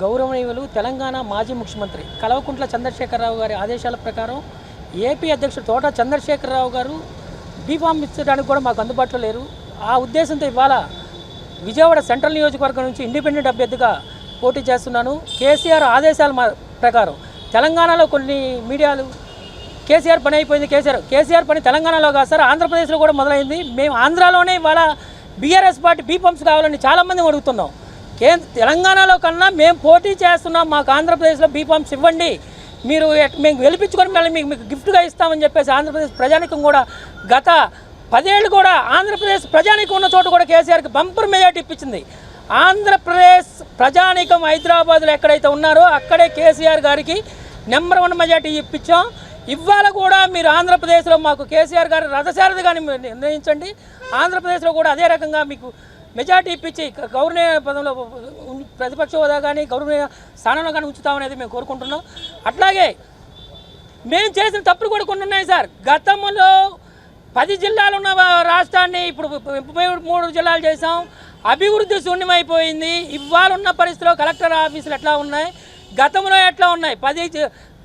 గౌరవనీయులు తెలంగాణ మాజీ ముఖ్యమంత్రి కల్వకుంట్ల చంద్రశేఖరరావు గారి ఆదేశాల ప్రకారం ఏపీ అధ్యక్షుడు తోట చంద్రశేఖరరావు గారు బీఫామ్ ఇచ్చడానికి కూడా మాకు అందుబాటులో లేరు. ఆ ఉద్దేశంతో ఇవాళ విజయవాడ సెంట్రల్ నియోజకవర్గం నుంచి ఇండిపెండెంట్ అభ్యర్థిగా పోటీ చేస్తున్నాను. కేసీఆర్ ఆదేశాల మా- ప్రకారం తెలంగాణలో కొన్ని మీడియాలు కేసీఆర్ పని అయిపోయింది కేసీఆర్ కేసీఆర్ పని తెలంగాణలో కాదు సార్ ఆంధ్రప్రదేశ్లో కూడా మొదలైంది. మేము ఆంధ్రాలోనే ఇవాళ బీఆర్ఎస్ పార్టీ బీ పంప్స్ కావాలని చాలామంది అడుగుతున్నాం. కేంద్ర తెలంగాణలో కన్నా మేము పోటీ చేస్తున్నాం మాకు ఆంధ్రప్రదేశ్లో బీ ఇవ్వండి. మీరు మేము గెలిపించుకొని మళ్ళీ మీకు మీకు గిఫ్ట్గా ఇస్తామని చెప్పేసి ఆంధ్రప్రదేశ్ ప్రజానికం కూడా గత పదేళ్ళు కూడా ఆంధ్రప్రదేశ్ ప్రజానికం ఉన్న చోట కూడా కేసీఆర్కి బంపర్ మెజార్టీ ఇప్పించింది. ఆంధ్రప్రదేశ్ ప్రజానికం హైదరాబాద్లో ఎక్కడైతే ఉన్నారో అక్కడే కేసీఆర్ గారికి నెంబర్ వన్ మెజార్టీ ఇప్పించాం. ఇవాళ కూడా మీరు ఆంధ్రప్రదేశ్లో మాకు కేసీఆర్ గారి రథసారథి కానీ నిర్ణయించండి. ఆంధ్రప్రదేశ్లో కూడా అదే రకంగా మీకు మెజార్టీ ఇప్పించి గౌరవనీయ పదంలో ప్రతిపక్ష హోదా కానీ గౌరవనీయ స్థానంలో కానీ ఉంచుతామనేది మేము కోరుకుంటున్నాం. అట్లాగే మేము చేసిన తప్పులు కూడా కొన్ని ఉన్నాయి సార్. గతంలో పది జిల్లాలు ఉన్న రాష్ట్రాన్ని ఇప్పుడు ముప్పై మూడు జిల్లాలు చేసాం అభివృద్ధి శూన్యమైపోయింది. ఇవాళ ఉన్న పరిస్థితిలో కలెక్టర్ ఆఫీసులు ఎట్లా ఉన్నాయి? గతంలో ఎట్లా ఉన్నాయి? పది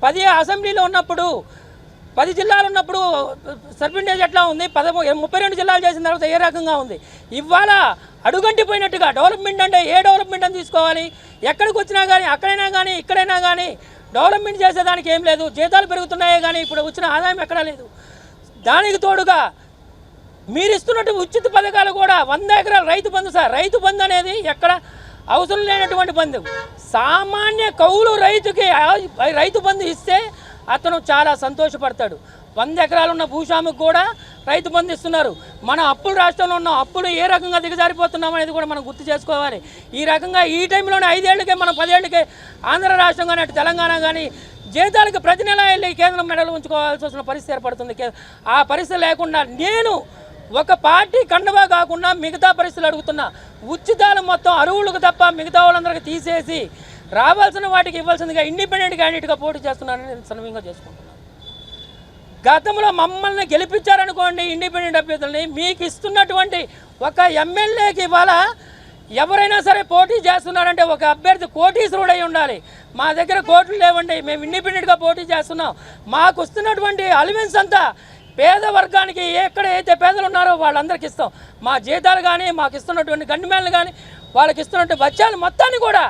పది అసెంబ్లీలో ఉన్నప్పుడు పది జిల్లాలు ఉన్నప్పుడు సర్పింటేజ్ ఎట్లా ఉంది? పదమూ ముప్పై రెండు జిల్లాలు చేసిన తర్వాత ఏ రకంగా ఉంది? ఇవాళ అడుగంటిపోయినట్టుగా డెవలప్మెంట్ అంటే ఏ డెవలప్మెంట్ అని తీసుకోవాలి? ఎక్కడికి వచ్చినా కానీ అక్కడైనా కానీ ఇక్కడైనా కానీ డెవలప్మెంట్ చేసేదానికి ఏం లేదు. జీతాలు పెరుగుతున్నాయే కానీ ఇప్పుడు వచ్చిన ఆదాయం ఎక్కడా లేదు. దానికి తోడుగా మీరు ఇస్తున్నట్టు ఉచిత పథకాలు కూడా వంద ఎకరాల రైతు బంధు సార్. రైతు బంధు అనేది ఎక్కడ అవసరం లేనటువంటి బంధు. సామాన్య కౌలు రైతుకి రైతు బంధు ఇస్తే అతను చాలా సంతోషపడతాడు. వంద ఎకరాలు ఉన్న భూస్వామికి కూడా రైతు బంధిస్తున్నారు మన అప్పులు రాష్ట్రంలో ఉన్న అప్పులు ఏ రకంగా దిగజారిపోతున్నాం అనేది కూడా మనం గుర్తు చేసుకోవాలి. ఈ రకంగా ఈ టైంలోనే ఐదేళ్ళకే మనం పదేళ్ళకే ఆంధ్ర రాష్ట్రం కానీ అటు తెలంగాణ కానీ జీతాలకు ప్రతి నెల వెళ్ళి కేంద్రం మెడలు ఉంచుకోవాల్సి వచ్చిన పరిస్థితి ఏర్పడుతుంది. ఆ పరిస్థితి లేకుండా నేను ఒక పార్టీ కండవా కాకుండా మిగతా పరిస్థితులు అడుగుతున్నా. ఉచితాలు మొత్తం అరువులకు తప్ప మిగతా వాళ్ళందరికీ తీసేసి రావాల్సిన వాటికి ఇవ్వాల్సిందిగా ఇండిపెండెంట్ క్యాండిడేట్గా పోటీ చేస్తున్నానని నేను సన్నిహితంగా చేసుకుంటున్నాను. గతంలో మమ్మల్ని గెలిపించారనుకోండి ఇండిపెండెంట్ అభ్యర్థుల్ని మీకు ఇస్తున్నటువంటి ఒక ఎమ్మెల్యేకి ఇవాళ ఎవరైనా సరే పోటీ చేస్తున్నారంటే ఒక అభ్యర్థి కోటీశ్వరుడై ఉండాలి. మా దగ్గర కోట్లు లేవండి మేము ఇండిపెండెంట్గా పోటీ చేస్తున్నాం. మాకు వస్తున్నటువంటి అలివెన్స్ అంతా పేద వర్గానికి ఎక్కడ అయితే పేదలు ఉన్నారో వాళ్ళందరికీ ఇస్తాం. మా జీతాలు కానీ మాకు ఇస్తున్నటువంటి గండిమేళ్ళు కానీ వాళ్ళకి ఇస్తున్నటువంటి బచ్చాలు మొత్తాన్ని కూడా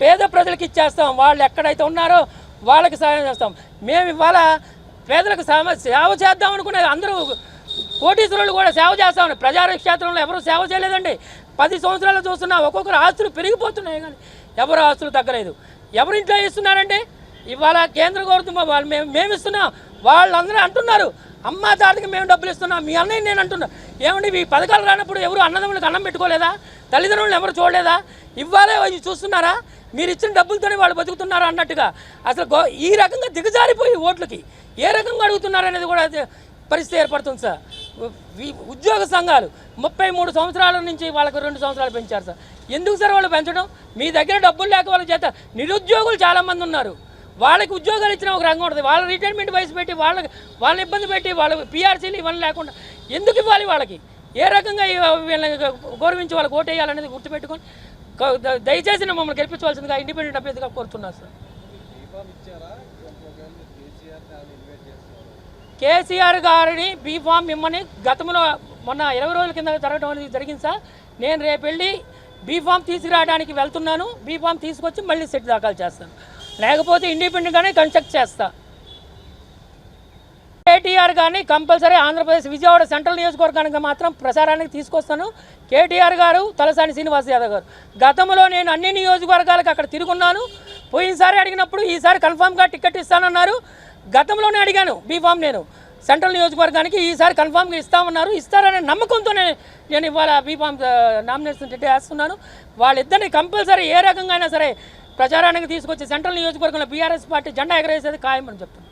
పేద ప్రజలకు ఇచ్చేస్తాం. వాళ్ళు ఎక్కడైతే ఉన్నారో వాళ్ళకి సహాయం చేస్తాం. మేము ఇవాళ పేదలకు సేవ సేవ చేద్దాం అనుకునే అందరూ కోటీశ్వరులు కూడా సేవ చేస్తామని ప్రజార క్షేత్రంలో ఎవరు సేవ చేయలేదండి. పది సంవత్సరాలు చూస్తున్నా ఒక్కొక్కరు ఆస్తులు పెరిగిపోతున్నాయి కానీ ఎవరు ఆస్తులు తగ్గలేదు. ఎవరు ఇంట్లో ఇస్తున్నారంటే ఇవాళ కేంద్ర ప్రభుత్వం వాళ్ళు మేము మేము ఇస్తున్నాం వాళ్ళందరూ అంటున్నారు. అమ్మ తాతకి మేము డబ్బులు ఇస్తున్నాం. మీ అన్నయ్య నేను అంటున్నా. ఏమండి ఈ పథకాలు రానప్పుడు ఎవరు అన్నదమ్ములకు అన్నం పెట్టుకోలేదా? తల్లిదండ్రులను ఎవరు చూడలేదా? ఇవ్వాలే చూస్తున్నారా? మీరు ఇచ్చిన డబ్బులతోనే వాళ్ళు బతుకుతున్నారా అన్నట్టుగా. అసలు గో- ఈ రకంగా దిగజారిపోయి ఓట్లకి ఏ రకంగా అడుగుతున్నారు అనేది కూడా పరిస్థితి ఏర్పడుతుంది సార్. ఉద్యోగ సంఘాలు ముప్పై మూడు సంవత్సరాల నుంచి వాళ్ళకు రెండు సంవత్సరాలు పెంచారు సార్. ఎందుకు సార్ వాళ్ళు పెంచడం? మీ దగ్గర డబ్బులు లేక వాళ్ళ చేత నిరుద్యోగులు చాలామంది ఉన్నారు. వాళ్ళకి ఉద్యోగాలు ఇచ్చిన ఒక రంగం ఉంటుంది. వాళ్ళ రిటైర్మెంట్ వయసు పెట్టి వాళ్ళకి వాళ్ళని ఇబ్బంది పెట్టి వాళ్ళ పీఆర్సీలు ఇవన్నీ లేకుండా ఎందుకు ఇవ్వాలి వాళ్ళకి? ఏ రకంగా వీళ్ళని గౌరవించి వాళ్ళకి ఓటేయాలనేది గుర్తుపెట్టుకొని దయచేసి మమ్మల్ని గెలిపించవలసిందిగా ఇండిపెండెంట్ అభ్యర్థిగా కోరుతున్నాను సార్ కేసీఆర్ గారిని బీఫామ్ ఇమ్మని గతంలో మొన్న ఇరవై రోజుల కింద జరగడం అనేది జరిగింది సార్ నేను రేపు వెళ్ళి బీఫామ్ తీసుకురావడానికి వెళ్తున్నాను. బీఫామ్ తీసుకొచ్చి మళ్ళీ సెట్ దాఖలు చేస్తాను. లేకపోతే ఇండిపెండెంట్గానే కన్స్ట్రక్ట్ చేస్తా. కేటీఆర్ కానీ కంపల్సరీ ఆంధ్రప్రదేశ్ విజయవాడ సెంట్రల్ నియోజకవర్గానికి మాత్రం ప్రసారానికి తీసుకొస్తాను. కేటీఆర్ గారు తలసాని శ్రీనివాస్ యాదవ్ గారు. గతంలో నేను అన్ని నియోజకవర్గాలకు అక్కడ తిరుగున్నాను. పోయినసారి అడిగినప్పుడు ఈసారి కన్ఫామ్గా టికెట్ ఇస్తానన్నారు. గతంలోనే అడిగాను బీఫామ్ నేను. సెంట్రల్ నియోజకవర్గానికి ఈసారి కన్ఫామ్గా ఇస్తామన్నారు. ఇస్తారనే నమ్మకంతోనే నేను ఇవాళ బీఫామ్ నామినేషన్ వేస్తున్నాను. వాళ్ళిద్దరిని కంపల్సరీ ఏ రకంగా అయినా సరే ప్రచారానికి తీసుకొచ్చి సెంట్రల్ నియోజకవర్గంలో బీఆర్ఎస్ పార్టీ జెండా ఎగరేసేది ఖాయమని చెప్తున్నాను